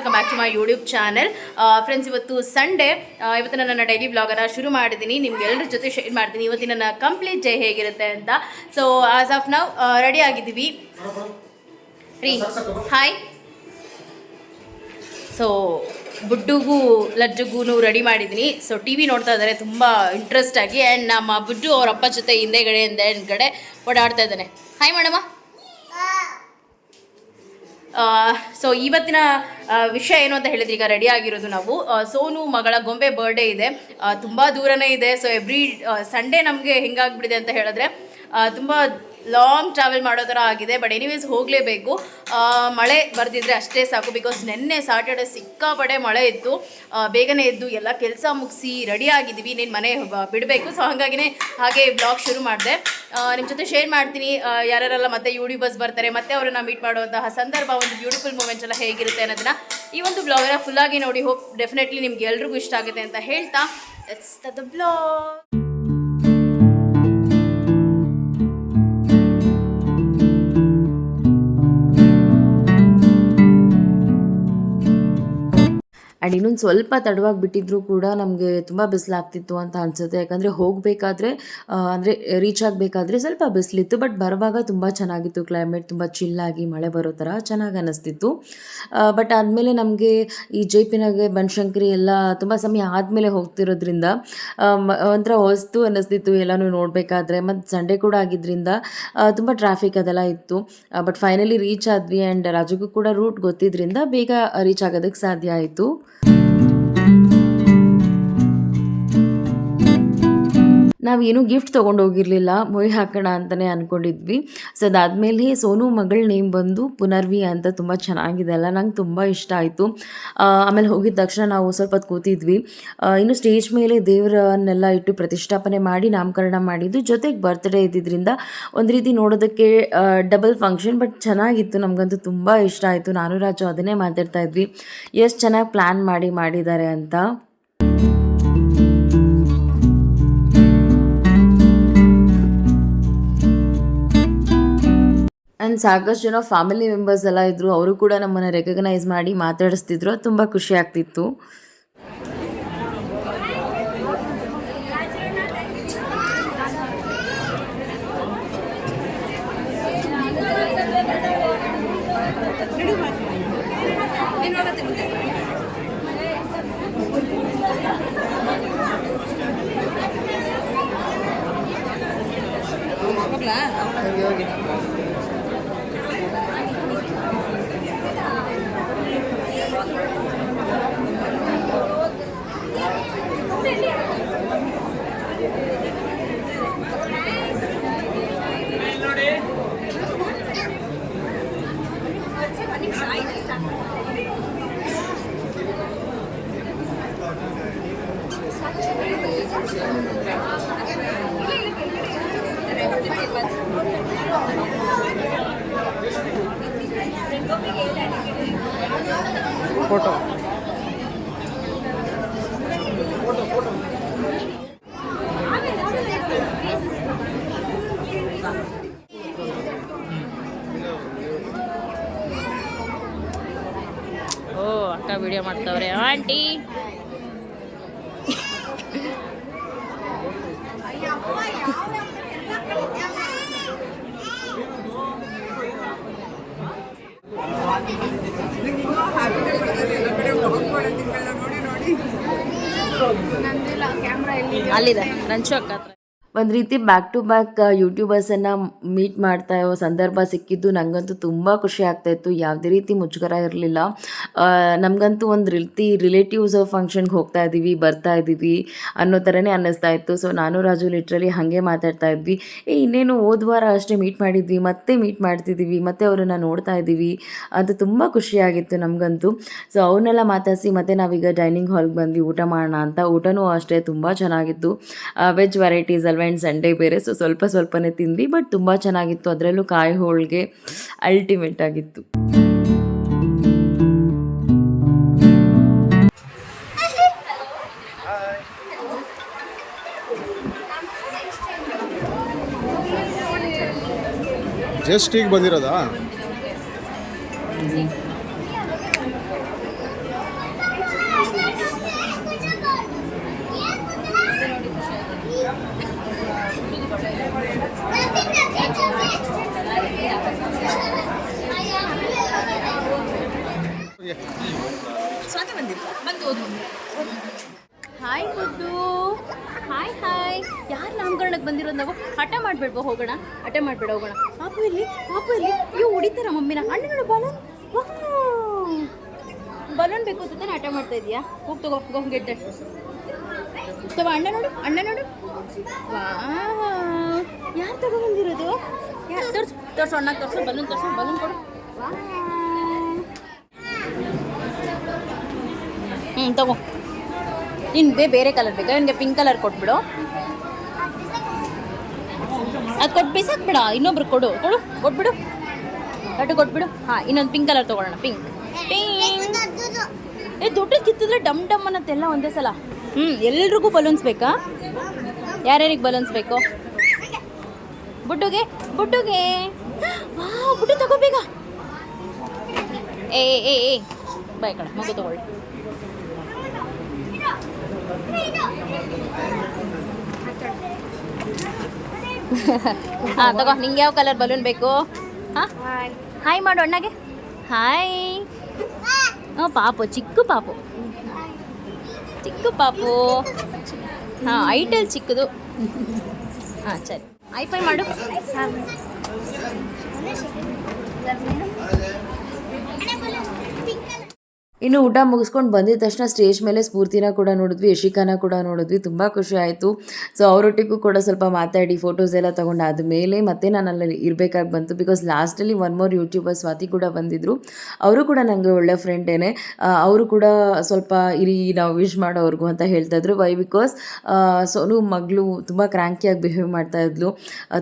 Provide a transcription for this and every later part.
Welcome back to my YouTube channel friends ಇವತ್ತು Sunday ಇವತ್ತು ನಾನು ನನ್ನ ಡೈಲಿ ಬ್ಲಾಗನ್ನು ಶುರು ಮಾಡಿದ್ದೀನಿ ನಿಮ್ಗೆ ಎಲ್ಲರ ಜೊತೆ ಶೇರ್ ಮಾಡ್ತೀನಿ. ಇವತ್ತಿನ ನನ್ನ ಕಂಪ್ಲೀಟ್ ಡೇ ಹೇಗಿರುತ್ತೆ ಅಂತ. ಸೊ ಆಸ್ ಆಫ್ ನಾವು ರೆಡಿ ಆಗಿದ್ದೀವಿ. ರೀ ಹಾಯ್ ಸೊ ಬುಡ್ಡುಗೂ ಲಜ್ಜುಗೂ ರೆಡಿ ಮಾಡಿದ್ದೀನಿ ಸೊ ಟಿ ವಿ ನೋಡ್ತಾ ಇದ್ದಾರೆ. ತುಂಬ ಇಂಟ್ರೆಸ್ಟ್ ಆಗಿ. ಆ್ಯಂಡ್ ನಮ್ಮ ಬುಡ್ಡು ಅವ್ರ ಅಪ್ಪ ಜೊತೆ ಹಿಂದೆಗಡೆಯಿಂದ ಹಿಂದ್ಗಡೆ ಓಡಾಡ್ತಾ ಇದ್ದಾನೆ. ಹಾಯ್ ಮೇಡಮ ಸೊ ಇವತ್ತಿನ ವಿಷಯ ಏನು ಅಂತ ಹೇಳಿದ್ರೆ ಈಗ ರೆಡಿ ಆಗಿರೋದು ನಾವು. ಸೋನು ಮಗಳ ಗೊಂಬೆ ಬರ್ಡೇ ಇದೆ. ತುಂಬ ದೂರನೇ ಇದೆ. ಸೊ ಎವ್ರಿ ಸಂಡೇ ನಮಗೆ ಹೆಂಗಾಗ್ಬಿಟ್ಟಿದೆ ಅಂತ ಹೇಳಿದ್ರೆ ತುಂಬ ಲಾಂಗ್ ಟ್ರಾವೆಲ್ ಮಾಡೋ ಥರ ಆಗಿದೆ ಬಟ್ ಎನಿವೇಸ್ ಹೋಗಲೇಬೇಕು. ಮಳೆ ಬರ್ದಿದ್ರೆ ಅಷ್ಟೇ ಸಾಕು ಬಿಕಾಸ್ ನಿನ್ನೆ ಸಾಟರ್ಡೆ ಸಿಕ್ಕಾಪಡೆ ಮಳೆ ಇತ್ತು. ಬೇಗನೆ ಎದ್ದು ಎಲ್ಲ ಕೆಲಸ ಮುಗಿಸಿ ರೆಡಿ ಆಗಿದ್ದೀವಿ ನೀನು ಮನೆ ಬಿಡಬೇಕು. ಸೊ ಹಾಗಾಗಿನೇ ಹಾಗೆ ಬ್ಲಾಗ್ ಶುರು ಮಾಡಿದೆ. ನಿಮ್ಮ ಜೊತೆ ಶೇರ್ ಮಾಡ್ತೀನಿ. ಯಾರ್ಯಾರೆಲ್ಲ ಮತ್ತೆ ಯೂಟ್ಯೂಬರ್ಸ್ ಬರ್ತಾರೆ, ಮತ್ತೆ ಅವರನ್ನ ಮೀಟ್ ಮಾಡುವಂತಹ ಸಂದರ್ಭ, ಒಂದು ಬ್ಯೂಟಿಫುಲ್ ಮೂಮೆಂಟ್ಸ್ ಎಲ್ಲ ಹೇಗಿರುತ್ತೆ ಅನ್ನೋದನ್ನ ಈ ಒಂದು ಬ್ಲಾಗನ್ನ ಫುಲ್ಲಾಗಿ ನೋಡಿ. ಹೋಪ್ ಡೆಫಿನೆಟ್ಲಿ ನಿಮ್ಗೆ ಎಲ್ರಿಗೂ ಇಷ್ಟ ಆಗುತ್ತೆ ಅಂತ ಹೇಳ್ತಾ ಇಟ್ಸ್ ದ ಬ್ಲಾಗ್ ಆ್ಯಂಡ್ ಇನ್ನೊಂದು ಸ್ವಲ್ಪ ತಡವಾಗಿ ಬಿಟ್ಟಿದ್ರು ಕೂಡ ನಮಗೆ ತುಂಬ ಬಿಸಿಲಾಗ್ತಿತ್ತು ಅಂತ ಅನಿಸುತ್ತೆ. ಯಾಕಂದರೆ ಹೋಗಬೇಕಾದ್ರೆ ಅಂದರೆ ರೀಚ್ ಆಗಬೇಕಾದ್ರೆ ಸ್ವಲ್ಪ ಬಿಸಿಲಿತ್ತು ಬಟ್ ಬರುವಾಗ ತುಂಬ ಚೆನ್ನಾಗಿತ್ತು ಕ್ಲೈಮೇಟ್ ತುಂಬ ಚಿಲ್ಲಾಗಿ ಮಳೆ ಬರೋ ಥರ ಚೆನ್ನಾಗಿ ಅನ್ನಿಸ್ತಿತ್ತು ಬಟ್ ಆದಮೇಲೆ ನಮಗೆ ಈ ಜೆ ಪಿ ನಗೆ ಬನಶಂಕರಿ ಎಲ್ಲ ತುಂಬ ಸಮಯ ಆದಮೇಲೆ ಹೋಗ್ತಿರೋದ್ರಿಂದ ಒಂಥರ ಹೊಸ್ತು ಅನ್ನಿಸ್ತಿತ್ತು ಎಲ್ಲನೂ ನೋಡಬೇಕಾದ್ರೆ. ಮತ್ತು ಸಂಡೇ ಕೂಡ ಆಗಿದ್ದರಿಂದ ತುಂಬ ಟ್ರಾಫಿಕ್ ಅದೆಲ್ಲ ಇತ್ತು. ಬಟ್ ಫೈನಲಿ ರೀಚ್ ಆದ್ವಿ ಆ್ಯಂಡ್ ರಾಜುಗೂ ಕೂಡ ರೂಟ್ ಗೊತ್ತಿದ್ದರಿಂದ ಬೇಗ ರೀಚ್ ಆಗೋದಕ್ಕೆ ಸಾಧ್ಯ ಆಯಿತು. ನಾವೇನು ಗಿಫ್ಟ್ ತೊಗೊಂಡು ಹೋಗಿರಲಿಲ್ಲ ಮೊಯ್ ಹಾಕೋಣ ಅಂತಲೇ ಅಂದ್ಕೊಂಡಿದ್ವಿ ಸೊ ಅದಾದಮೇಲೆ ಸೋನು ಮಗಳ ನೇಮ್ ಬಂದು ಪುನರ್ವಿ ಅಂತ ತುಂಬ ಚೆನ್ನಾಗಿದೆ ಅಲ್ಲ, ನಂಗೆ ತುಂಬ ಇಷ್ಟ ಆಯಿತು. ಆಮೇಲೆ ಹೋಗಿದ ತಕ್ಷಣ ನಾವು ಸ್ವಲ್ಪ ಹೊತ್ತು ಕೂತಿದ್ವಿ. ಇನ್ನು ಸ್ಟೇಜ್ ಮೇಲೆ ದೇವರನ್ನೆಲ್ಲ ಇಟ್ಟು ಪ್ರತಿಷ್ಠಾಪನೆ ಮಾಡಿ, ನಾಮಕರಣ ಮಾಡಿದ್ದು. ಜೊತೆಗೆ ಬರ್ತ್ಡೇ ಇದ್ದಿದ್ದರಿಂದ ಒಂದು ರೀತಿ ನೋಡೋದಕ್ಕೆ ಡಬಲ್ ಫಂಕ್ಷನ್ ಬಟ್ ಚೆನ್ನಾಗಿತ್ತು. ನಮಗಂತೂ ತುಂಬ ಇಷ್ಟ ಆಯಿತು. ನಾನು ರಾಜು ಅದನ್ನೇ ಮಾತಾಡ್ತಾ ಇದ್ವಿ. ಎಷ್ಟು ಚೆನ್ನಾಗಿ ಪ್ಲ್ಯಾನ್ ಮಾಡಿ ಮಾಡಿದ್ದಾರೆ ಅಂತ. ಆ್ಯಂಡ್ ಸಾಕಷ್ಟು ಜನ ಫ್ಯಾಮಿಲಿ ಮೆಂಬರ್ಸ್ ಎಲ್ಲ ಇದ್ದರು ಅವರು ಕೂಡ ನಮ್ಮನ್ನು ರೆಕಗ್ನೈಸ್ ಮಾಡಿ ಮಾತಾಡಿಸ್ತಿದ್ರು. ಅದು ತುಂಬ ಖುಷಿ ಆಗ್ತಿತ್ತು. சூரியனுடைய ಅಕ್ಕ ವಿಡಿಯೋ ಮಾಡ್ತಾವ್ರೆ. ಆಂಟಿ! ಅಲ್ಲಿದೆ. ನಂಚು ಅಕ್ಕ ಒಂದು ರೀತಿ ಬ್ಯಾಕ್ ಟು ಬ್ಯಾಕ್ ಯೂಟ್ಯೂಬರ್ಸನ್ನು ಮೀಟ್ ಮಾಡ್ತಾ ಇರೋ ಸಂದರ್ಭ ಸಿಕ್ಕಿದ್ದು ನನಗಂತೂ ತುಂಬ ಖುಷಿ ಆಗ್ತಾಯಿತ್ತು ಯಾವುದೇ ರೀತಿ ಮುಜುಗರ ಇರಲಿಲ್ಲ. ನಮಗಂತೂ ಒಂದು ರೀತಿ ರಿಲೇಟಿವ್ಸ್ ಫಂಕ್ಷನ್ಗೆ ಹೋಗ್ತಾ ಇದ್ದೀವಿ ಬರ್ತಾ ಇದ್ದೀವಿ ಅನ್ನೋ ಥರನೇ ಅನ್ನಿಸ್ತಾ ಇತ್ತು. ಸೊ ನಾನು, ರಾಜು ಲಿಟ್ರಲಿ ಹಾಗೆ ಮಾತಾಡ್ತಾ ಇದ್ವಿ. ಏ, ಇನ್ನೇನು ಹೋದ ವಾರ ಅಷ್ಟೇ ಮೀಟ್ ಮಾಡಿದ್ವಿ, ಮತ್ತೆ ಮೀಟ್ ಮಾಡ್ತಿದ್ದೀವಿ ಮತ್ತೆ ಅವರನ್ನು ನೋಡ್ತಾ ಇದ್ದೀವಿ ಅಂತ ತುಂಬ ಖುಷಿಯಾಗಿತ್ತು ನಮಗಂತೂ. ಸೊ ಅವನ್ನೆಲ್ಲ ಮಾತಾಡಿಸಿ, ಮತ್ತೆ ನಾವೀಗ ಡೈನಿಂಗ್ ಹಾಲ್ಗೆ ಬಂದ್ವಿ, ಊಟ ಮಾಡೋಣ ಅಂತ. ಊಟನೂ ಅಷ್ಟೇ, ತುಂಬ ಚೆನ್ನಾಗಿತ್ತು. ವೆಜ್ ವೆರೈಟೀಸ್ ಅಲ್ವಾ? ಆ್ಯಂಡ್ ಸಂಡೇ ಬೇರೆ. ಸೊ ಸ್ವಲ್ಪ ಸ್ವಲ್ಪನೇ ತಿಂದ್ವಿ ಬಟ್ ತುಂಬ ಚೆನ್ನಾಗಿತ್ತು. ಅದರಲ್ಲೂ ಕಾಯಿ ಹೋಳಿಗೆ ಅಲ್ಟಿಮೇಟ್ ಆಗಿತ್ತು. ಜಸ್ಟ್ ಈಗ ಬಂದಿರೋದಾ? ಬಂದು ಹಾಯ್ ಬುದ್ದು ಹಾಯ್ ಹಾಯ್ ಯಾರು ನಾಮಕರಣಕ್ಕೆ ಬಂದಿರೋದು ನಾವು? ಹಠ ಮಾಡಬೇಡ್ಬೋ ಹೋಗೋಣ. ಹಠ ಮಾಡಬೇಡ, ಹೋಗೋಣ. ಪಾಪು ಇಲ್ಲಿ ಪಾಪು ಇಲ್ಲಿ ಇವು ಹೊಡಿತಾರ ಮಮ್ಮಿನ. ಅಣ್ಣ ನೋಡು ಬಾಲನ್ ಬಲೂನ್ ಬೇಕು ಅಂತಾನೆ ಹಠ ಮಾಡ್ತಾ ಇದೀಯಾ? ಹೋಗಿ ತಗೋ ಗೋ ಗೆಡ್ಡೆ ತಗೋ, ಅಣ್ಣ ನೋಡು ಅಣ್ಣ ನೋಡು. ವಾ ಯಾರು ತಗೊಂಬಂದಿರೋದು ಯಾರು? ತೋರ್ಸು ತೋರ್ಸು, ಅಣ್ಣ, ತೋರ್ಸು. ಬಲೂನ್ ತೋರ್ಸು. ಬಲೂನ್ ಕೊಡು. ಹ್ಞೂ ತಗೋ. ಇನ್ನು ಬೇ ಬೇರೆ ಕಲರ್ ಬೇಕಾ? ನನಗೆ ಪಿಂಕ್ ಕಲರ್ ಕೊಟ್ಬಿಡು. ಅದು ಕೊಟ್ಟು ಬಿಸಾಕ್ಬಿಡ, ಇನ್ನೊಬ್ರು ಕೊಡು. ಕೊಡು, ಕೊಟ್ಬಿಡು. ಅಟ್ಟು ಕೊಟ್ಬಿಡು. ಹಾಂ, ಇನ್ನೊಂದು ಪಿಂಕ್ ಕಲರ್ ತೊಗೊಳ್ಳೋಣ. ಪಿಂಕ್ ಪಿಂಕ್ ಏ, ದುಡ್ಡು ಕಿತ್ತಿದ್ರೆ ಡಮ್ ಡಮ್ ಅನ್ನತ್ತೆಲ್ಲ ಒಂದೇ ಸಲ. ಹ್ಞೂ ಎಲ್ರಿಗೂ ಬಲೂನ್ಸ್ ಬೇಕಾ? ಯಾರ್ಯಾರಿಗೆ ಬಲೂನ್ಸ್ ಬೇಕು? ಬುಡ್ಡುಗೆ ಬುಡ್ಡುಗೆ. ಬುಡ್ಡು ತಗೋಬೇಕಾ ಏ ಏ ಏ ಬಾಯ್ ಕಡೆ, ಮಗು ತಗೊಳ್ಳಿ. ಹಾಂ, ತಗೋ, ನಿಂಗೆ ಯಾವ ಕಲರ್ ಬಲೂನ್ ಬೇಕು? ಹಾಂ? ಹಾಯ್ ಮಾಡು ಅಣ್ಣಗೆ. ಹಾಯ್ ಹ್ಞೂ ಪಾಪು, ಚಿಕ್ಕ ಪಾಪು. ಚಿಕ್ಕ ಪಾಪು. ಹಾಂ, ಐಟಲ್ ಚಿಕ್ಕದು. ಹಾಂ, ಸರಿ. ಐಫೈ ಮಾಡು. ಇನ್ನು ಊಟ ಮುಗಿಸ್ಕೊಂಡು ಬಂದಿದ ತಕ್ಷಣ ಸ್ಟೇಜ್ ಮೇಲೆ ಸ್ಫೂರ್ತಿನ ಕೂಡ ನೋಡಿದ್ವಿ, ಯಶಿಕಾನ ಕೂಡ ನೋಡಿದ್ವಿ, ತುಂಬ ಖುಷಿ ಆಯಿತು. ಸೊ ಅವರೊಟ್ಟಿಗೂ ಕೂಡ ಸ್ವಲ್ಪ ಮಾತಾಡಿ ಫೋಟೋಸ್ ಎಲ್ಲ ತೊಗೊಂಡು ಆದಮೇಲೆ ಮತ್ತೆ ನಾನು ಅಲ್ಲಿ ಇರಬೇಕಾಗಿ ಬಂತು. ಬಿಕಾಸ್ ಲಾಸ್ಟಲ್ಲಿ ಒನ್ ಮೋರ್ ಯೂಟ್ಯೂಬರ್ ಸ್ವಾತಿ ಕೂಡ ಬಂದಿದ್ದರು ಅವರು ಕೂಡ ನನಗೆ ಒಳ್ಳೆ ಫ್ರೆಂಡೇನೆ ಅವರು ಕೂಡ ಸ್ವಲ್ಪ ಇರಿ ನಾವು ವಿಶ್ ಮಾಡೋವ್ರಿಗೂ ಅಂತ ಹೇಳ್ತಾಯಿದ್ರು ವೈ ಬಿಕಾಸ್ ಸೋನು ಮಗಳು ತುಂಬ ಕ್ರ್ಯಾಂಕಿಯಾಗಿ ಬಿಹೇವ್ ಮಾಡ್ತಾ ಇದ್ಲು.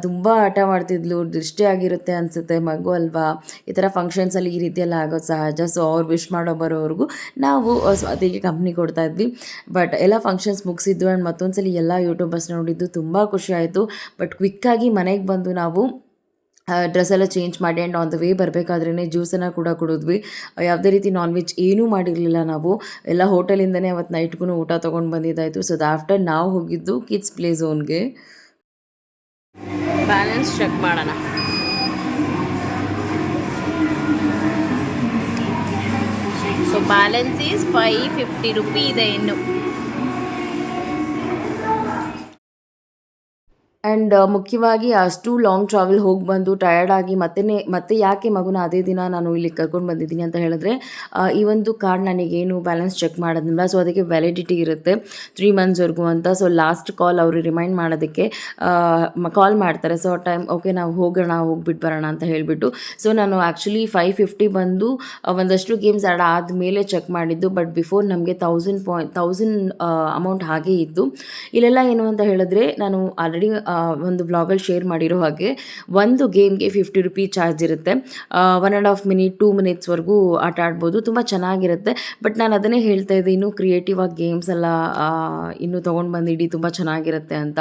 ತುಂಬ ಆಟ ಮಾಡ್ತಿದ್ಲು. ದೃಷ್ಟಿ ಆಗಿರುತ್ತೆ ಅನಿಸುತ್ತೆ ಮಗು ಅಲ್ವಾ? ಈ ಥರ ಫಂಕ್ಷನ್ಸಲ್ಲಿ ಈ ರೀತಿಯೆಲ್ಲ ಆಗೋದು ಸಹಜ. ಸೊ ಅವ್ರು ವಿಶ್ ಮಾಡೋ ಬರೋವರೆಗೂ ನಾವು ಅದಕ್ಕೆ ಕಂಪ್ನಿ ಕೊಡ್ತಾ ಇದ್ವಿ. ಬಟ್ ಎಲ್ಲ ಫಂಕ್ಷನ್ಸ್ ಮುಗಿಸಿದ್ದು ಆ್ಯಂಡ್ ಮತ್ತೊಂದ್ಸಲಿ ಎಲ್ಲ ಯೂಟ್ಯೂಬರ್ಸ್ ನೋಡಿದ್ದು ತುಂಬ ಖುಷಿ ಆಯಿತು. ಬಟ್ ಕ್ವಿಕ್ಕಾಗಿ ಮನೆಗೆ ಬಂದು ನಾವು ಡ್ರೆಸ್ ಎಲ್ಲ ಚೇಂಜ್ ಮಾಡಿ ಆ್ಯಂಡ್ ಆನ್ ದ ವೇ ಬರಬೇಕಾದ್ರೇ ಜ್ಯೂಸನ್ನು ಕೂಡ ಕುಡಿದ್ವಿ. ಯಾವುದೇ ರೀತಿ ನಾನ್ ವೆಜ್ ಏನೂ ಮಾಡಿರಲಿಲ್ಲ ನಾವು. ಎಲ್ಲ ಹೋಟೆಲಿಂದನೇ ಅವತ್ತು ನೈಟ್ಗೂ ಊಟ ತೊಗೊಂಡು ಬಂದಿದ್ದಾಯಿತು. ಸೊ ಆಫ್ಟರ್ ನಾವು ಹೋಗಿದ್ದು ಕಿಡ್ಸ್ ಪ್ಲೇ ಝೋನ್ಗೆ ಬ್ಯಾಲೆನ್ಸ್ ಚೆಕ್ ಮಾಡೋಣ. So balance is five fifty rupee and ಮುಖ್ಯವಾಗಿ ಅಷ್ಟು ಲಾಂಗ್ ಟ್ರಾವೆಲ್ ಹೋಗಿ ಬಂದು ಟಯರ್ಡ್ ಆಗಿ ಮತ್ತೆ ಮತ್ತೆ ಯಾಕೆ ಮಗುನ ಅದೇ ದಿನ ನಾನು ಇಲ್ಲಿ ಕರ್ಕೊಂಡು ಬಂದಿದ್ದೀನಿ ಅಂತ ಹೇಳಿದ್ರೆ ಈ ಒಂದು ಕಾರ್ಡ್ ನನಗೇನು ಬ್ಯಾಲೆನ್ಸ್ ಚೆಕ್ ಮಾಡೋದಿಲ್ಲ. ಸೊ ಅದಕ್ಕೆ ವ್ಯಾಲಿಡಿಟಿ ಇರುತ್ತೆ ತ್ರೀ ಮಂತ್ಸ್ವರೆಗೂ ಅಂತ. ಸೊ ಲಾಸ್ಟ್ ಕಾಲ್ ಅವರು ರಿಮೈಂಡ್ ಮಾಡೋದಕ್ಕೆ ಕಾಲ್ ಮಾಡ್ತಾರೆ. ಸೊ ಟೈಮ್ ಓಕೆ ನಾವು ಹೋಗೋಣ ಹೋಗ್ಬಿಟ್ಟು ಬರೋಣ ಅಂತ ಹೇಳಿಬಿಟ್ಟು. ಸೊ ನಾನು ಆ್ಯಕ್ಚುಲಿ ಫೈವ್ ಫಿಫ್ಟಿ ಬಂದು ಒಂದಷ್ಟು ಗೇಮ್ಸ್ ಆಡ ಆದಮೇಲೆ ಚೆಕ್ ಮಾಡಿದ್ದು. ಬಟ್ ಬಿಫೋರ್ ನಮಗೆ ತೌಸಂಡ್ ಪಾಯಿಂಟ್ ತೌಸಂಡ್ ಅಮೌಂಟ್ ಹಾಗೆ ಇತ್ತು ಇಲ್ಲೆಲ್ಲ ಏನು ಅಂತ ಹೇಳಿದ್ರೆ, ನಾನು ಆಲ್ರೆಡಿ ಒಂದು ಬ್ಲಾಗಲ್ಲಿ ಶೇರ್ ಮಾಡಿರೋ ಹಾಗೆ ಒಂದು ಗೇಮ್ಗೆ ಫಿಫ್ಟಿ ರುಪಿ ಚಾರ್ಜ್ ಇರುತ್ತೆ. One and half minute two ಮಿನಿಟ್ಸ್ವರೆಗೂ ಆಟ ಆಡ್ಬೋದು. ತುಂಬ ಚೆನ್ನಾಗಿರುತ್ತೆ. ಬಟ್ ನಾನು ಅದನ್ನೇ ಹೇಳ್ತಾ ಇದ್ದೆ, ಇನ್ನೂ ಕ್ರಿಯೇಟಿವ್ ಆಗಿ ಗೇಮ್ಸ್ ಎಲ್ಲ ಇನ್ನೂ ತೊಗೊಂಡು ಬಂದಿಡಿ, ತುಂಬ ಚೆನ್ನಾಗಿರುತ್ತೆ ಅಂತ.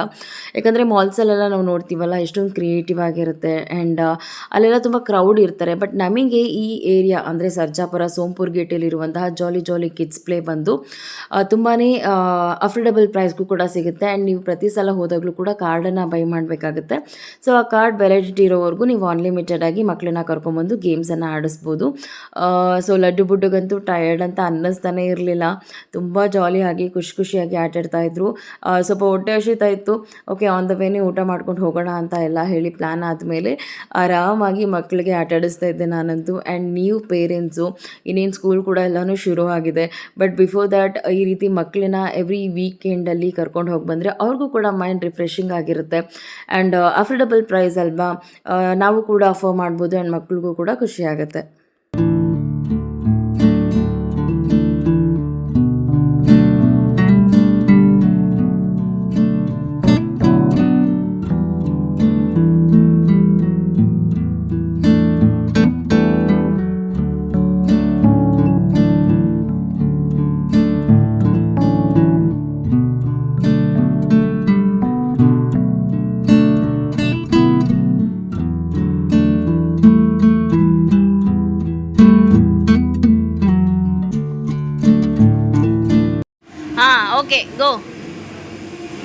ಯಾಕಂದರೆ ಮಾಲ್ಸಲ್ಲೆಲ್ಲ ನಾವು ನೋಡ್ತೀವಲ್ಲ, ಎಷ್ಟೊಂದು ಕ್ರಿಯೇಟಿವ್ ಆಗಿರುತ್ತೆ. ಆ್ಯಂಡ್ ಅಲ್ಲೆಲ್ಲ ತುಂಬ ಕ್ರೌಡ್ ಇರ್ತಾರೆ. ಬಟ್ ನಮಗೆ ಈ ಏರಿಯಾ ಅಂದರೆ ಸರ್ಜಾಪುರ, ಸೋಂಪುರ್ ಗೇಟಲ್ಲಿರುವಂತಹ ಜಾಲಿ ಜಾಲಿ ಕಿಡ್ಸ್ ಪ್ಲೇ ಬಂದು ತುಂಬಾ ಅಫೋರ್ಡಬಲ್ ಪ್ರೈಸ್ಗೂ ಕೂಡ ಸಿಗುತ್ತೆ. ಆ್ಯಂಡ್ ನೀವು ಪ್ರತಿ ಸಲ ಹೋದಾಗಲೂ ಕೂಡ ಕಾರ್ಡನ್ನು ಬೈ ಮಾಡಬೇಕಾಗುತ್ತೆ. ಸೊ ಆ ಕಾರ್ಡ್ ವ್ಯಾಲಿಡಿಟಿ ಇರೋವರೆಗೂ ನೀವು ಅನ್ಲಿಮಿಟೆಡ್ ಆಗಿ ಮಕ್ಕಳನ್ನ ಕರ್ಕೊಂಬಂದು ಗೇಮ್ಸನ್ನು ಆಡಿಸ್ಬೋದು. ಸೊ ಲಡ್ಡು ಬುಡ್ಡುಗಂತೂ ಟಯರ್ಡ್ ಅಂತ ಅನ್ನಿಸ್ತಾನೆ ಇರಲಿಲ್ಲ. ತುಂಬ ಜಾಲಿಯಾಗಿ ಖುಷಿ ಖುಷಿಯಾಗಿ ಆಟಾಡ್ತಾ ಇದ್ರು. ಆ, ಸ್ವಲ್ಪ ಹೊಟ್ಟೆ ಹಸಿತಾ ಇತ್ತು. ಓಕೆ ಆನ್ ದ ವೇನೇ ಊಟ ಮಾಡ್ಕೊಂಡು ಹೋಗೋಣ ಅಂತ ಎಲ್ಲ ಹೇಳಿ ಪ್ಲ್ಯಾನ್ ಆದಮೇಲೆ ಆರಾಮಾಗಿ ಮಕ್ಕಳಿಗೆ ಆಟಾಡಿಸ್ತಾ ಇದ್ದೆ ನಾನಂತೂ. ಆ್ಯಂಡ್ ನೀವು ಪೇರೆಂಟ್ಸು ಇನ್ನೇನು ಸ್ಕೂಲ್ ಕೂಡ ಎಲ್ಲನೂ ಶುರು ಆಗಿದೆ. ಬಟ್ ಬಿಫೋರ್ ದ್ಯಾಟ್ ಈ ರೀತಿ ಮಕ್ಕಳನ್ನ ಎವ್ರಿ ವೀಕೆಂಡಲ್ಲಿ ಕರ್ಕೊಂಡು ಹೋಗಿ ಬಂದರೆ ಅವ್ರಿಗೂ ಕೂಡ ಮೈಂಡ್ ರಿಫ್ರೆಶಿಂಗ್ ಆಗಿರುತ್ತೆ. ಆ್ಯಂಡ್ ಅಫೋರ್ಡಬಲ್ ಪ್ರೈಸ್ ಅಲ್ವಾ ಆ, ನಾವು ಕೂಡ ಅಫರ್ ಮಾಡ್ಬೋದು ಆ್ಯಂಡ್ ಮಕ್ಳಿಗೂ ಕೂಡ ಖುಷಿ ಆಗುತ್ತೆ.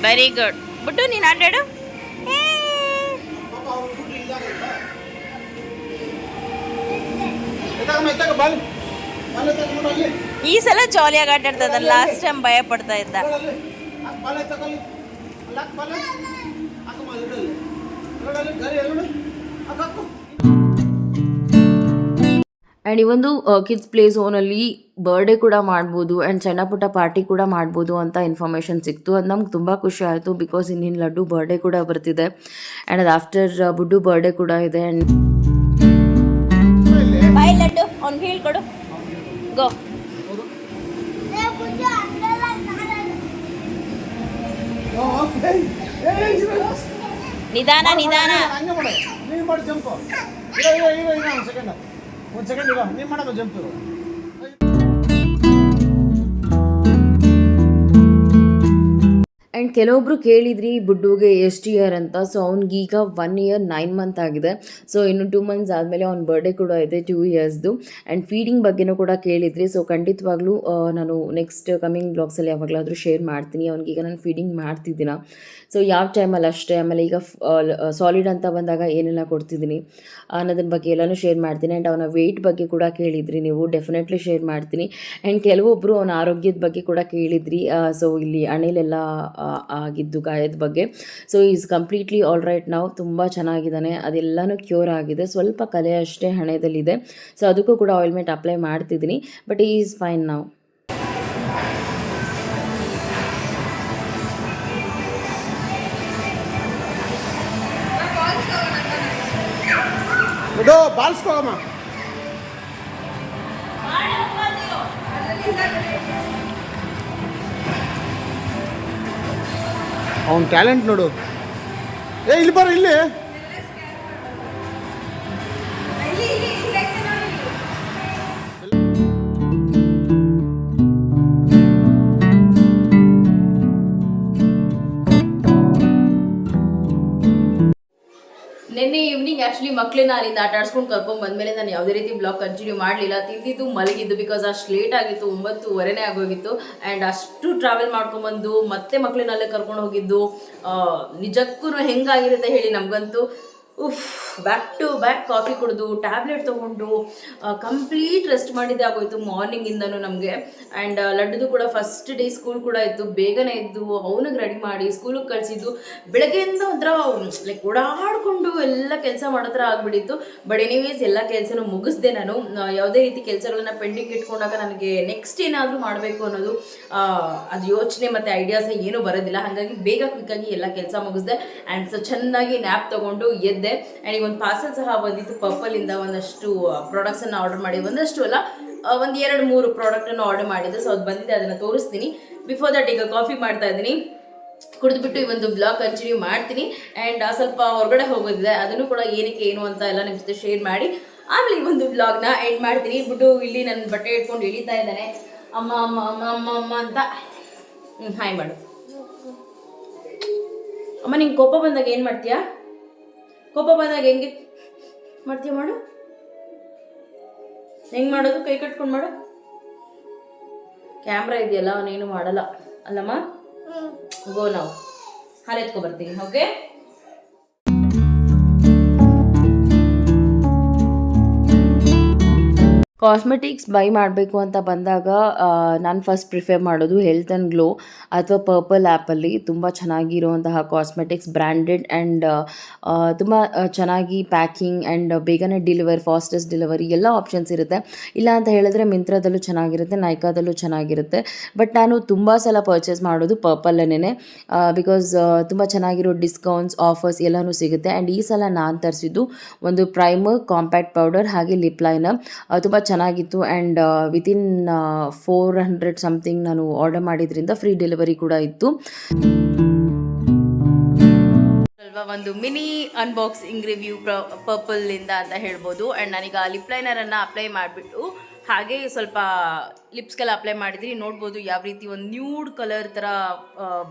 ವೆರಿ ಗುಡ್ ಬಿಟ್ಟು ನೀನು ಆಟಾಡು ಈ ಸಲ ಜಾಲಿಯಾಗಿ ಆಟ ಆಡ್ತದ ಲಾಸ್ಟ್ ಟೈಮ್ ಭಯ ಪಡ್ತಾ ಇದ್ದ. ಅಲ್ಲಾಕ್ ಆ್ಯಂಡ್ ಈ ಒಂದು ಕಿಡ್ಸ್ ಪ್ಲೇ ಝೋನಲ್ಲಿ ಬರ್ಡೇ ಕೂಡ ಮಾಡ್ಬೋದು ಆ್ಯಂಡ್ ಸಣ್ಣ ಪುಟ್ಟ ಪಾರ್ಟಿ ಕೂಡ ಮಾಡ್ಬೋದು ಅಂತ ಇನ್ಫಾರ್ಮೇಷನ್ ಸಿಕ್ತು. ಅದು ನಮ್ಗೆ ತುಂಬ ಖುಷಿ ಆಯಿತು ಬಿಕಾಸ್ ಇನ್ನಿನ ಲಡ್ಡು ಬರ್ಡೇ ಕೂಡ ಬರ್ತಿದೆ. ಆ್ಯಂಡ್ ಅದು ಆಫ್ಟರ್ ಬುಡ್ಡು ಬರ್ಡೇ ಕೂಡ ಇದೆ ಆ್ಯಂಡ್ ಲಡ್ಡು ಅವ್ನು ಹೇಳ್ಕೊಡು ಗೋ. ನಿಧಾನ ನಿಧಾನ. ಹಂಗೆ ಮಾಡು ನೀನು ಮಾಡಿ ಜಂಪು ಇರೋ ಇರೋ ಇರೋ ಇರೋ ಒಂದು ಸೆಕೆಂಡ್ ಒಂದು ಸೆಕೆಂಡ್ ಇರೋ ನೀನು ಮಾಡಮ್ಮ ಜಂಪ್ ಆ್ಯಂಡ್ ಕೆಲವೊಬ್ರು ಕೇಳಿದ್ರಿ, ಬುಡ್ಡುಗೆ ಎಷ್ಟು ಇಯರ್ ಅಂತ? ಸೊ ಅವ್ನಿಗೀಗ ಒನ್ ಇಯರ್ ನೈನ್ ಮಂತ್ ಆಗಿದೆ. ಸೊ ಇನ್ನು ಟೂ ಮಂತ್ಸ್ ಆದಮೇಲೆ ಅವ್ನ ಬರ್ಡೇ ಕೂಡ ಇದೆ ಟೂ ಇಯರ್ಸ್ದು ಆ್ಯಂಡ್ ಫೀಡಿಂಗ್ ಬಗ್ಗೆನೂ ಕೂಡ ಕೇಳಿದ್ರಿ. ಸೊ ಖಂಡಿತವಾಗ್ಲೂ ನಾನು ನೆಕ್ಸ್ಟ್ ಕಮಿಂಗ್ ಬ್ಲಾಗ್ಸಲ್ಲಿ ಯಾವಾಗಲಾದರೂ ಶೇರ್ ಮಾಡ್ತೀನಿ. ಅವ್ನಿಗೀಗ ನಾನು ಫೀಡಿಂಗ್ ಮಾಡ್ತಿದ್ದೀನ. ಸೊ ಯಾವ ಟೈಮಲ್ಲಿ ಅಷ್ಟೇ? ಆಮೇಲೆ ಈಗ ಸಾಲಿಡ್ ಅಂತ ಬಂದಾಗ ಏನೆಲ್ಲ ಕೊಡ್ತಿದ್ದೀನಿ? ಅನ್ನೋದ್ರ ಬಗ್ಗೆ ಎಲ್ಲನೂ ಶೇರ್ ಮಾಡ್ತೀನಿ. ಆ್ಯಂಡ್ ಅವನ ವೆಯ್ಟ್ ಬಗ್ಗೆ ಕೂಡ ಕೇಳಿದ್ರಿ ನೀವು. ಡೆಫಿನೆಟ್ಲಿ ಶೇರ್ ಮಾಡ್ತೀನಿ. ಆ್ಯಂಡ್ ಕೆಲವೊಬ್ಬರು ಅವನ ಆರೋಗ್ಯದ ಬಗ್ಗೆ ಕೂಡ ಕೇಳಿದ್ರಿ. ಸೊ ಇಲ್ಲಿ ಅಣೆಲೆಲ್ಲ ಆಗಿದ್ದು ಗಾಯದ ಬಗ್ಗೆ. So is completely all right ನಾವು ತುಂಬ ಚೆನ್ನಾಗಿದ್ದಾನೆ. ಅದೆಲ್ಲನೂ ಕ್ಯೂರ್ ಆಗಿದೆ. ಸ್ವಲ್ಪ ಕಲೆ ಅಷ್ಟೇ ಹಣೆಯದಲ್ಲಿದೆ ಸೊ ಅದಕ್ಕೂ ಕೂಡ ಆಯಿಲ್ಮೆಂಟ್ ಅಪ್ಲೈ ಮಾಡ್ತಿದ್ದೀನಿ. ಬಟ್ ಈಸ್ ಫೈನ್ ನಾವು ಬಿಡು ಬಾಲ್ಸ್ಕೋಗಮ್ಮ ಅವ್ನ ಟ್ಯಾಲೆಂಟ್ ನೋಡು. ಏ ಇಲ್ಲಿ ಬರ ಇಲ್ಲಿ. ನಿನ್ನೆ ಈವ್ನಿಂಗ್ ಆ್ಯಕ್ಚುಲಿ ಮಕ್ಕಳನ್ನ ಅಲ್ಲಿಂದ ಆಟ ಆಡ್ಸ್ಕೊಂಡು ಕರ್ಕೊಂಡ್ ಬಂದ್ಮೇಲೆ ನಾನು ಯಾವುದೇ ರೀತಿ ಬ್ಲಾಗ್ ಕಂಟಿನ್ಯೂ ಮಾಡಲಿಲ್ಲ. ತಿಂದಿದ್ದು ಮಲಗಿದ್ದು ಬಿಕಾಸ್ ಅಷ್ಟು ಲೇಟ್ ಆಗಿತ್ತು, ಒಂಬತ್ತುವರೆನೇ ಆಗೋಗಿತ್ತು. ಆ್ಯಂಡ್ ಅಷ್ಟು ಟ್ರಾವೆಲ್ ಮಾಡ್ಕೊಂಡ್ಬಂದು ಮತ್ತೆ ಮಕ್ಕಳನ್ನ ಅಲ್ಲೇ ಕರ್ಕೊಂಡು ಹೋಗಿದ್ದು. ನಿಜಕ್ಕೂ ಹೆಂಗಾಗಿರುತ್ತೆ ಹೇಳಿ ನಮಗಂತೂ. ಉಫ್ ಬ್ಯಾಕ್ ಟು ಬ್ಯಾಕ್ ಕಾಫಿ ಕುಡಿದು ಟ್ಯಾಬ್ಲೆಟ್ ತೊಗೊಂಡು ಕಂಪ್ಲೀಟ್ ರೆಸ್ಟ್ ಮಾಡಿದ್ದೆ ಆಗೋಯ್ತು ಮಾರ್ನಿಂಗಿಂದನೂ ನಮಗೆ. ಆ್ಯಂಡ್ ಲಡ್ಡುದು ಕೂಡ ಫಸ್ಟ್ ಡೇ ಸ್ಕೂಲ್ ಕೂಡ ಇತ್ತು, ಬೇಗನೆ ಇದ್ದು ಅವನಿಗೆ ರೆಡಿ ಮಾಡಿ ಸ್ಕೂಲಿಗೆ ಕಳಿಸಿದ್ದು. ಬೆಳಗ್ಗೆಯಿಂದ ಒಂಥರ ಲೈಕ್ ಓಡಾಡಿಕೊಂಡು ಎಲ್ಲ ಕೆಲಸ ಮಾಡೋ ಥರ ಆಗ್ಬಿಟ್ಟಿತ್ತು. ಬಟ್ ಎನಿವೇಸ್ ಎಲ್ಲ ಕೆಲಸನೂ ಮುಗಿಸ್ದೆ ನಾನು. ಯಾವುದೇ ರೀತಿ ಕೆಲಸಗಳನ್ನ ಪೆಂಡಿಂಗ್ ಇಟ್ಕೊಂಡಾಗ ನನಗೆ ನೆಕ್ಸ್ಟ್ ಏನಾದರೂ ಮಾಡಬೇಕು ಅನ್ನೋದು ಅದು ಯೋಚನೆ ಮತ್ತು ಐಡಿಯಾಸ್ ಏನೂ ಬರೋದಿಲ್ಲ. ಹಾಗಾಗಿ ಬೇಗ ಕ್ವಿಕ್ಕಾಗಿ ಎಲ್ಲ ಕೆಲಸ ಮುಗಿಸ್ದೆ. ಆ್ಯಂಡ್ ಸೊ ಚೆನ್ನಾಗಿ ನ್ಯಾಪ್ ತೊಗೊಂಡು ಎದ್ದೆ ಆ್ಯಂಡ್ ಈಗ ಒಂದು ಪಾರ್ಸಲ್ ಸಹ ಬಂದಿತ್ತು ಪರ್ಪಲಿಂದ ಒಂದಷ್ಟು ಪ್ರಾಡಕ್ಟ್ಸನ್ನು ಆರ್ಡರ್ ಮಾಡಿ, ಒಂದಷ್ಟು ಅಲ್ಲ ಒಂದು ಎರಡು ಮೂರು ಪ್ರಾಡಕ್ಟನ್ನು ಆರ್ಡರ್ ಮಾಡಿದ್ದು. ಸೊ ಅದು ಬಂದಿದೆ, ಅದನ್ನು ತೋರಿಸ್ತೀನಿ. ಬಿಫೋರ್ ದಟ್ ಈಗ ಕಾಫಿ ಮಾಡ್ತಾ ಇದ್ದೀನಿ. ಕುಡಿದ್ಬಿಟ್ಟು ಈ ಒಂದು ಬ್ಲಾಗ್ ಕಂಟಿನ್ಯೂ ಮಾಡ್ತೀನಿ. ಆ್ಯಂಡ್ ಸ್ವಲ್ಪ ಹೊರಗಡೆ ಹೋಗೋದಿದೆ. ಅದನ್ನು ಕೂಡ ಏನಕ್ಕೆ ಏನು ಅಂತ ಎಲ್ಲ ನಿಮ್ಮ ಜೊತೆ ಶೇರ್ ಮಾಡಿ. ಆಮೇಲೆ ಈ ಒಂದು ಬ್ಲಾಗ್ನ ಎಂಡ್ ಮಾಡ್ತೀನಿ. ಬಿಟ್ಟು ಇಲ್ಲಿ ನನ್ನ ಬಟ್ಟೆ ಇಟ್ಕೊಂಡು ಇಳಿತಾ ಇದ್ದಾನೆ. ಅಮ್ಮ ಅಮ್ಮ ಅಮ್ಮ ಅಮ್ಮ ಅಮ್ಮ ಅಂತ. ಹಾಯ್ ಮಾಡು. ಅಮ್ಮ, ನಿಂಗೆ ಕೋಪ ಬಂದಾಗ ಏನು ಮಾಡ್ತೀಯಾ? ಕೋಪ ಬಂದಾಗ ಹೆಂಗೆ? ಮಾಡ್ತೀಯ ಮಾಡು. ಹೆಂಗೆ ಮಾಡೋದು? ಕೈ ಕಟ್ಕೊಂಡು ಮಾಡು. ಕ್ಯಾಮ್ರಾ ಇದೆಯಲ್ಲ ಅವನೇನು ಮಾಡಲ್ಲ. ಅಲ್ಲಮ್ಮ? ಗೋ ನಾವು. ಹಾಲು ಓಕೆ ಕಾಸ್ಮೆಟಿಕ್ಸ್ ಬೈ ಮಾಡಬೇಕು ಅಂತ ಬಂದಾಗ ನಾನು ಫಸ್ಟ್ ಪ್ರಿಫರ್ ಮಾಡೋದು ಹೆಲ್ತ್ ಆ್ಯಂಡ್ ಗ್ಲೋ ಅಥವಾ ಪರ್ಪಲ್ ಆ್ಯಪಲ್ಲಿ ತುಂಬ ಚೆನ್ನಾಗಿರುವಂತಹ ಕಾಸ್ಮೆಟಿಕ್ಸ್ ಬ್ರ್ಯಾಂಡೆಡ್ ಆ್ಯಂಡ್ ತುಂಬ ಚೆನ್ನಾಗಿ ಪ್ಯಾಕಿಂಗ್ ಆ್ಯಂಡ್ ಬೇಗನೆ ಡಿಲಿವರ್ ಫಾಸ್ಟೆಸ್ಟ್ ಡೆಲಿವರಿ ಎಲ್ಲ ಆಪ್ಷನ್ಸ್ ಇರುತ್ತೆ. ಇಲ್ಲ ಅಂತ ಹೇಳಿದ್ರೆ ಮಿಂತ್ರದಲ್ಲೂ ಚೆನ್ನಾಗಿರುತ್ತೆ ನೈಕಾದಲ್ಲೂ ಚೆನ್ನಾಗಿರುತ್ತೆ. ಬಟ್ ನಾನು ತುಂಬ ಸಲ ಪರ್ಚೇಸ್ ಮಾಡೋದು ಪರ್ಪಲ್ಲೇ ಬಿಕಾಸ್ ತುಂಬ ಚೆನ್ನಾಗಿರೋ ಡಿಸ್ಕೌಂಟ್ಸ್ ಆಫರ್ಸ್ ಎಲ್ಲನೂ ಸಿಗುತ್ತೆ. ಆ್ಯಂಡ್ ಈ ಸಲ ನಾನು ತರಿಸಿದ್ದು ಒಂದು ಪ್ರೈಮರ್ ಕಾಂಪ್ಯಾಕ್ಟ್ ಪೌಡರ್ ಹಾಗೆ ಲಿಪ್ ಲೈನರ್ ತುಂಬ ಚೆನ್ನಾಗಿತ್ತು and within four hundred something ನಾನು ಆರ್ಡರ್ ಮಾಡಿದ್ರಿಂದ ಫ್ರೀ ಡೆಲಿವರಿ ಕೂಡ ಇತ್ತು. ಅಲ್ವಾ ಒಂದು ಮಿನಿ ಅನ್ಬಾಕ್ಸಿಂಗ್ ರಿವ್ಯೂ ಪರ್ಪಲ್ಲಿಂದ ಅಂತ ಹೇಳ್ಬೋದು. ಆ್ಯಂಡ್ ಆ ಲಿಪ್ ಲೈನರನ್ನು ಅಪ್ಲೈ ಮಾಡಿಬಿಟ್ಟು ಹಾಗೆ ಸ್ವಲ್ಪ ಲಿಪ್ಸ್ಗೆಲ್ಲ ಅಪ್ಲೈ ಮಾಡಿದ್ರಿ ನೋಡ್ಬೋದು ಯಾವ ರೀತಿ ಒಂದು ನ್ಯೂಡ್ ಕಲರ್ ಥರ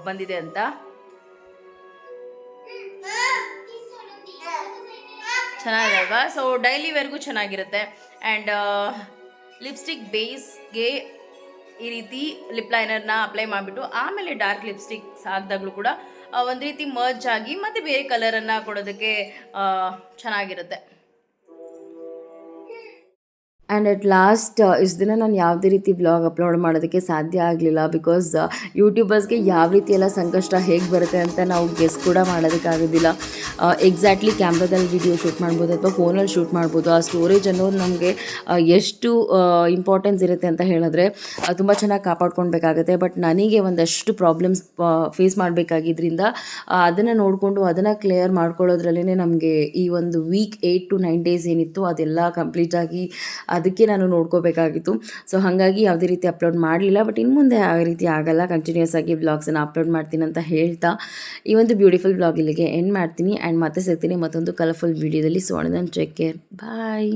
ಬಂದಿದೆ ಅಂತ. ಚೆನ್ನಾಗಿದೆ ಸೊ ಡೈಲಿ ವೇರ್ಗೂ ಚೆನ್ನಾಗಿರುತ್ತೆ. ಆ್ಯಂಡ್ ಲಿಪ್ಸ್ಟಿಕ್ ಬೇಸ್ಗೆ ಈ ರೀತಿ ಲಿಪ್ ಲೈನರ್ನ ಅಪ್ಲೈ ಮಾಡಿಬಿಟ್ಟು, ಆಮೇಲೆ ಡಾರ್ಕ್ ಲಿಪ್ಸ್ಟಿಕ್ಸ್ ಹಾಕಿದಾಗಲೂ ಕೂಡ ಒಂದು ರೀತಿ ಮರ್ಜ್ ಆಗಿ ಮತ್ತು ಬೇರೆ ಕಲರನ್ನು ಕೊಡೋದಕ್ಕೆ ಚೆನ್ನಾಗಿರುತ್ತೆ. ಆ್ಯಂಡ್ ಅಟ್ ಲಾಸ್ಟ್ ಇಷ್ಟು ದಿನ ನಾನು ಯಾವುದೇ ರೀತಿ ಬ್ಲಾಗ್ ಅಪ್ಲೋಡ್ ಮಾಡೋದಕ್ಕೆ ಸಾಧ್ಯ ಆಗಲಿಲ್ಲ ಬಿಕಾಸ್ ಯೂಟ್ಯೂಬರ್ಸ್ಗೆ ಯಾವ ರೀತಿ ಎಲ್ಲ ಸಂಕಷ್ಟ ಹೇಗೆ ಬರುತ್ತೆ ಅಂತ ನಾವು ಗೆಸ್ ಕೂಡ ಮಾಡೋದಕ್ಕಾಗೋದಿಲ್ಲ ಎಕ್ಸಾಕ್ಟ್ಲಿ ಕ್ಯಾಮ್ರಾದಲ್ಲಿ ವಿಡಿಯೋ ಶೂಟ್ ಮಾಡ್ಬೋದು ಅಥವಾ ಫೋನಲ್ಲಿ ಶೂಟ್ ಮಾಡ್ಬೋದು. ಆ ಸ್ಟೋರೇಜ್ ಅನ್ನೋದು ನಮಗೆ ಎಷ್ಟು ಇಂಪಾರ್ಟೆನ್ಸ್ ಇರುತ್ತೆ ಅಂತ ಹೇಳಿದ್ರೆ ತುಂಬ ಚೆನ್ನಾಗಿ ಕಾಪಾಡ್ಕೊಳ್ಬೇಕಾಗುತ್ತೆ. ಬಟ್ ನನಗೆ ಒಂದಷ್ಟು ಪ್ರಾಬ್ಲಮ್ಸ್ ಫೇಸ್ ಮಾಡಬೇಕಾಗಿದ್ದರಿಂದ ಅದನ್ನು ನೋಡಿಕೊಂಡು ಅದನ್ನು ಕ್ಲಿಯರ್ ಮಾಡ್ಕೊಳ್ಳೋದ್ರಲ್ಲೇ ನಮಗೆ ಈ ಒಂದು week eight to nine days ಏನಿತ್ತು ಅದೆಲ್ಲ ಕಂಪ್ಲೀಟಾಗಿ ಅದಕ್ಕೆ ನಾನು ನೋಡ್ಕೋಬೇಕಾಗಿತ್ತು. ಸೊ ಹಾಗಾಗಿ ಯಾವುದೇ ರೀತಿ ಅಪ್ಲೋಡ್ ಮಾಡಲಿಲ್ಲ. ಬಟ್ ಇನ್ನು ಮುಂದೆ ಆ ರೀತಿ ಆಗಲ್ಲ. ಕಂಟಿನ್ಯೂಸ್ ಆಗಿ ಬ್ಲಾಗ್ಸನ್ನು ಅಪ್ಲೋಡ್ ಮಾಡ್ತೀನಿ ಅಂತ ಹೇಳ್ತಾ ಈ ಒಂದು ಬ್ಯೂಟಿಫುಲ್ ಬ್ಲಾಗ್ ಇಲ್ಲಿಗೆ ಎಂಡ್ ಮಾಡ್ತೀನಿ. ಆ್ಯಂಡ್ ಮತ್ತೆ ಸಿಗ್ತೀನಿ ಮತ್ತೊಂದು ಕಲರ್ಫುಲ್ ವೀಡಿಯೋದಲ್ಲಿ ಸೊ ಚೆಕ್ ಕೇರ್ ಬಾಯ್